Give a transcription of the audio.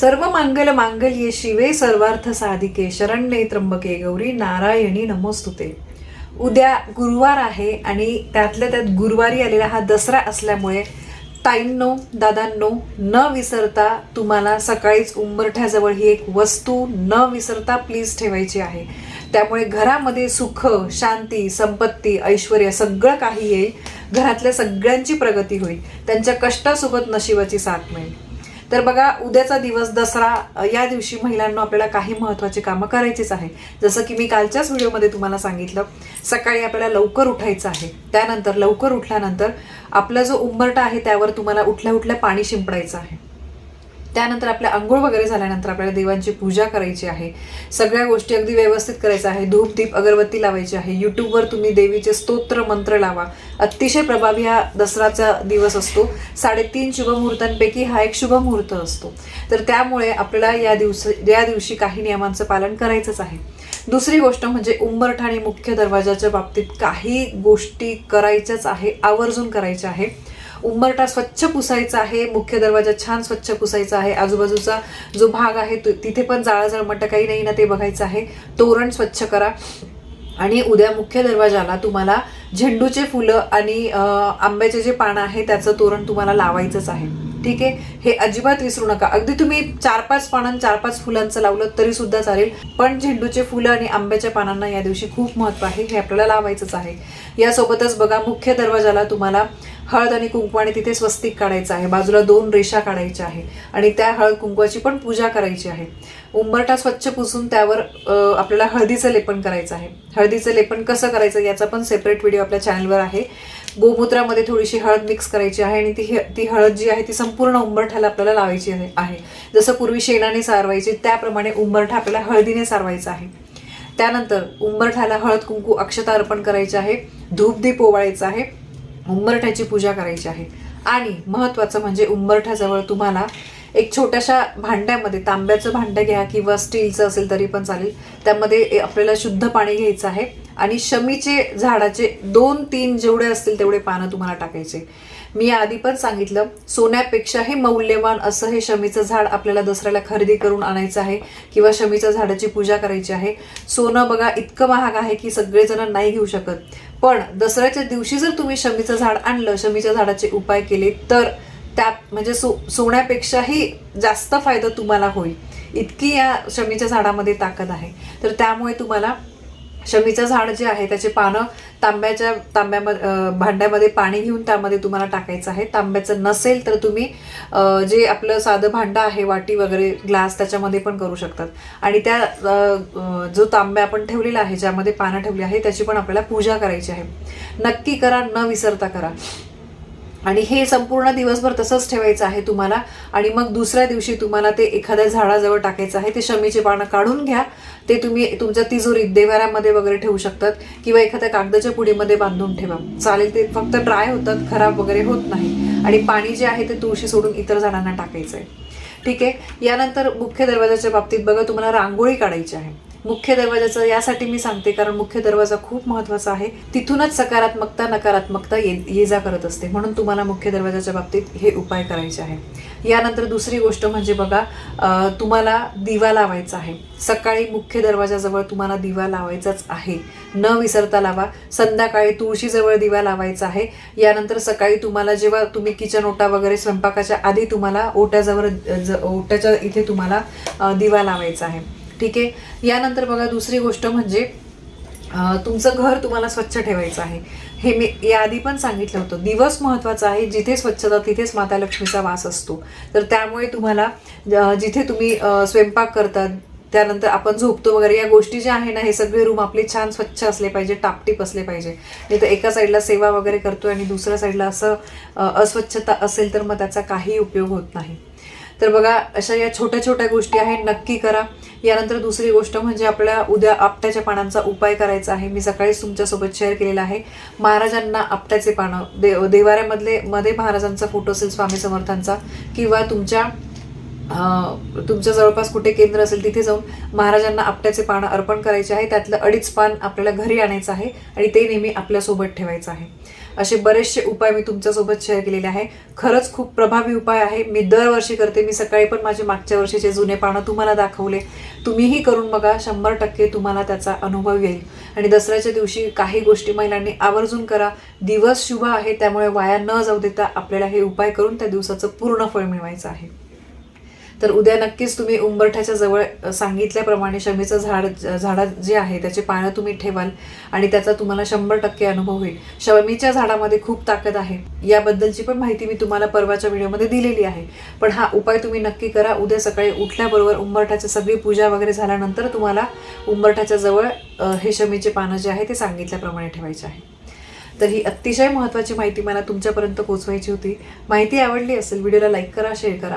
सर्व मांगल मांगल्ये शिवे सर्वार्थ साधिके शरण्ये त्र्यंबके गौरी नारायणी नमोस्तुते. उद्या गुरुवार आहे आणि त्यातल्या त्यात गुरुवारी आलेला हा दसरा असल्यामुळे ताईंनो दादांनो न विसरता तुम्हाला सकाळीच उंबरठ्याजवळ ही एक वस्तू न विसरता प्लीज ठेवायची आहे. त्यामुळे घरामध्ये सुख शांती संपत्ती ऐश्वर सगळं काही येईल घरातल्या सगळ्यांची प्रगती होईल. त्यांच्या कष्टासोबत नशिबाची साथ मिळेल. तर बघा उद्याचा दिवस दसरा या दिवशी महिलांना आपल्याला काही महत्त्वाची कामं करायचीच आहे जसं की मी कालच्याच व्हिडिओमध्ये तुम्हाला सांगितलं सकाळी आपल्याला लवकर उठायचं आहे. त्यानंतर लवकर उठल्यानंतर आपला जो उंबरटा आहे त्यावर तुम्हाला उठल्या उठल्या पाणी शिंपडायचं आहे. त्यानंतर आपल्या आंघोळ वगैरे झाल्यानंतर आपल्याला देवांची पूजा करायची आहे. सगळ्या गोष्टी अगदी व्यवस्थित करायचं आहे. धूप दीप अगरबत्ती लावायची आहे. यूट्यूबवर तुम्ही देवीचे स्तोत्र मंत्र लावा. अतिशय प्रभावी हा दसराचा दिवस असतो. साडेतीन शुभमुहूर्तांपैकी हा एक शुभमुहूर्त असतो. तर त्यामुळे आपल्याला या दिवस या दिवशी काही नियमांचं पालन करायचंच आहे. दुसरी गोष्ट म्हणजे उंबरठा आणि मुख्य दरवाजाच्या बाबतीत काही गोष्टी करायच्याच आहे आवर्जून करायच्या आहे. उंबरटा स्वच्छ पुसायचा आहे मुख्य दरवाजा छान स्वच्छ पुसायचा आहे. आजूबाजूचा जो भाग आहे तिथे पण जाळा जळमट काही नाही ना ते बघायचं आहे. तोरण स्वच्छ करा. आणि उद्या मुख्य दरवाजाला तुम्हाला झेंडूचे फुलं आणि आंब्याचे जे पानं आहे त्याचं तोरण तुम्हाला लावायचंच आहे. ठीक आहे? हे अजिबात विसरू नका. अगदी तुम्ही चार पाच पानां चार पाच फुलांचं लावलं तरी सुद्धा चालेल. पण झेंडूचे फुलं आणि आंब्याच्या पानांना या दिवशी खूप महत्त्व आहे. हे आपल्याला लावायचंच आहे. यासोबतच बघा मुख्य दरवाजाला तुम्हाला हळद आणि कुंकू आणि तिथे स्वस्तिक काढायचं आहे. बाजूला दोन रेषा काढायच्या आहे आणि त्या हळद कुंकवाची पण पूजा करायची आहे. उंबरटा स्वच्छ पुसून त्यावर आपल्याला हळदीचं लेपन करायचं आहे. हळदीचं लेपन कसं करायचं याचा पण सेपरेट व्हिडिओ आपल्या चॅनलवर आहे. गोमूत्रामध्ये थोडीशी हळद मिक्स करायची आहे आणि ती ती हळद जी आहे ती संपूर्ण उंबरठ्याला आपल्याला लावायची आहे. जसं पूर्वी शेणाने सारवायची त्याप्रमाणे उंबरठा आपल्याला हळदीने सारवायचा आहे. त्यानंतर उंबरठ्याला हळद कुंकू अक्षता अर्पण करायची आहे. धूपदीप ओवाळायचं आहे. उंबरठ्याची पूजा करायची आहे. आणि महत्त्वाचं म्हणजे उंबरठ्याजवळ तुम्हाला एक छोट्याशा भांड्यामध्ये तांब्याचं भांडं घ्या किंवा स्टीलचं असेल तरी पण चालेल. त्यामध्ये आपल्याला शुद्ध पाणी घ्यायचं आहे. आणि शमीचे झाडाचे दोन तीन जेवढे असतील तेवढे पानं तुम्हाला टाकायचे. मी आधी पण सांगितलं सोन्यापेक्षाही मौल्यवान असं हे शमीचं झाड आपल्याला दसऱ्याला खरेदी करून आणायचं आहे किंवा शमीच्या झाडाची पूजा करायची आहे. सोनं बघा इतकं महाग आहे की सगळेजण नाही घेऊ शकत. पण दसऱ्याच्या दिवशी जर तुम्ही शमीचं झाड आणलं शमीच्या झाडाचे उपाय केले तर त्या म्हणजे सो सोन्यापेक्षाही जास्त फायदा तुम्हाला होईल. इतकी या शमीच्या झाडामध्ये ताकद आहे. तर त्यामुळे तुम्हाला शमीचं झाड जे आहे त्याचे पानं तांब्याच्या तांब्यामध्ये भांड्यामध्ये पाणी घेऊन त्यामध्ये तुम्हाला टाकायचं आहे. तांब्याचं नसेल तर तुम्ही जे आपलं साधं भांडं आहे वाटी वगैरे ग्लास त्याच्यामध्ये पण करू शकतात. आणि त्या जो तांब्या आपण ठेवलेला आहे ज्यामध्ये पानं ठेवली आहे त्याची पण आपल्याला पूजा करायची आहे. नक्की करा न विसरता करा. आणि हे संपूर्ण दिवसभर तसंच ठेवायचं आहे तुम्हाला. आणि मग दुसऱ्या दिवशी तुम्हाला ते एखाद्या झाडाजवळ टाकायचं आहे ते शमीचे पानं काढून घ्या. ते तुम्ही तुमच्या तिजोरीत देवाऱ्यामध्ये वगैरे ठेवू शकतात किंवा एखाद्या कागदाच्या पुडीमध्ये बांधून ठेवा. चालेल ते फक्त ड्राय होतात खराब वगैरे होत नाही. आणि पाणी जे आहे ते तुळशी सोडून इतर झाडांना टाकायचं आहे ठीक आहे? यानंतर मुख्य दरवाजाच्या बाबतीत बघा तुम्हाला रांगोळी काढायची आहे. मुख्य दरवाजाचं यासाठी मी सांगते कारण मुख्य दरवाजा खूप महत्त्वाचा आहे. तिथूनच सकारात्मकता नकारात्मकता ये ये जा करत असते. म्हणून तुम्हाला मुख्य दरवाजाच्या बाबतीत हे उपाय करायचे आहे. यानंतर दुसरी गोष्ट म्हणजे बघा तुम्हाला दिवा लावायचा आहे. सकाळी मुख्य दरवाजाजवळ तुम्हाला दिवा लावायचाच आहे. न विसरता लावा. संध्याकाळी तुळशीजवळ दिवा लावायचा आहे. यानंतर सकाळी तुम्हाला जेव्हा तुम्ही किचन ओटा वगैरे स्वयंपाकाच्या आधी तुम्हाला ओट्याजवळ ज- ओट्याच्या इथे तुम्हाला दिवा लावायचा आहे. ठीक आहे? यानंतर बघा दुसरी गोष्ट म्हणजे तुमचं घर तुम्हाला स्वच्छ ठेवायचं आहे. हे मी याआधी पण सांगितलं होतं. दिवस महत्त्वाचा आहे जिथे स्वच्छता तिथेच माता लक्ष्मीचा वास असतो. तर त्यामुळे तुम्हाला जिथे तुम्ही स्वयंपाक करतात त्यानंतर आपण झोपतो वगैरे या गोष्टी ज्या आहे ना हे सगळे रूम आपले छान स्वच्छ असले पाहिजे टापटीप असले पाहिजे. नाही तर एका साईडला सेवा वगैरे करतो आणि दुसऱ्या साईडला असं अस्वच्छता असेल तर मग त्याचा काही उपयोग होत नाही. तर बघा अशा या छोट्या छोट्या गोष्टी आहेत नक्की करा. यानंतर दुसरी गोष्ट म्हणजे आपल्या उद्या आपट्याच्या पानांचा उपाय करायचा आहे. मी सकाळीच तुमच्यासोबत शेअर केलेला आहे. महाराजांना आपट्याचे पानं दे देवाऱ्यामधले मध्ये महाराजांचा फोटो असेल स्वामी समर्थांचा किंवा तुमच्या तुमच्या जवळपास कुठे केंद्र असेल तिथे जाऊन महाराजांना आपट्याचे पानं अर्पण करायचे आहे. त्यातलं अडीच पान आपल्याला घरी आणायचं आहे आणि ते नेहमी आपल्यासोबत ठेवायचं आहे. असे बरेचसे उपाय मी तुमच्यासोबत शेअर केलेले आहे. खरंच खूप प्रभावी उपाय आहे. मी दरवर्षी करते. मी सकाळी पण माझे मागच्या वर्षीचे जुने पानं तुम्हाला दाखवले. तुम्हीही करून बघा. शंभर टक्के तुम्हाला त्याचा अनुभव येईल. आणि दसऱ्याच्या दिवशी काही गोष्टी महिलांनी आवर्जून करा. दिवस शुभ आहे त्यामुळे वाया न जाऊ देता आपल्याला हे उपाय करून त्या दिवसाचं पूर्ण फळ मिळवायचं आहे. तर उद्या नक्कीच तुम्ही उंबरठ्याच्या जवळ सांगितल्याप्रमाणे शमीचं झाड झाडा जे आहे त्याचे पानं तुम्ही ठेवाल आणि त्याचा तुम्हाला शंभर टक्के अनुभव होईल. शमीच्या झाडामध्ये खूप ताकद आहे. याबद्दलची पण माहिती मी तुम्हाला परवाच्या व्हिडिओमध्ये दिलेली आहे. पण हा उपाय तुम्ही नक्की करा. उद्या सकाळी उठल्याबरोबर उंबरठ्याची सगळी पूजा वगैरे झाल्यानंतर तुम्हाला उंबरठ्याच्या जवळ हे शमीचे पानं जे आहे ते सांगितल्याप्रमाणे ठेवायचे आहे. तर ही अतिशय महत्त्वाची माहिती मला तुमच्यापर्यंत पोचवायची होती. माहिती आवडली असेल व्हिडिओला लाईक करा शेअर करा.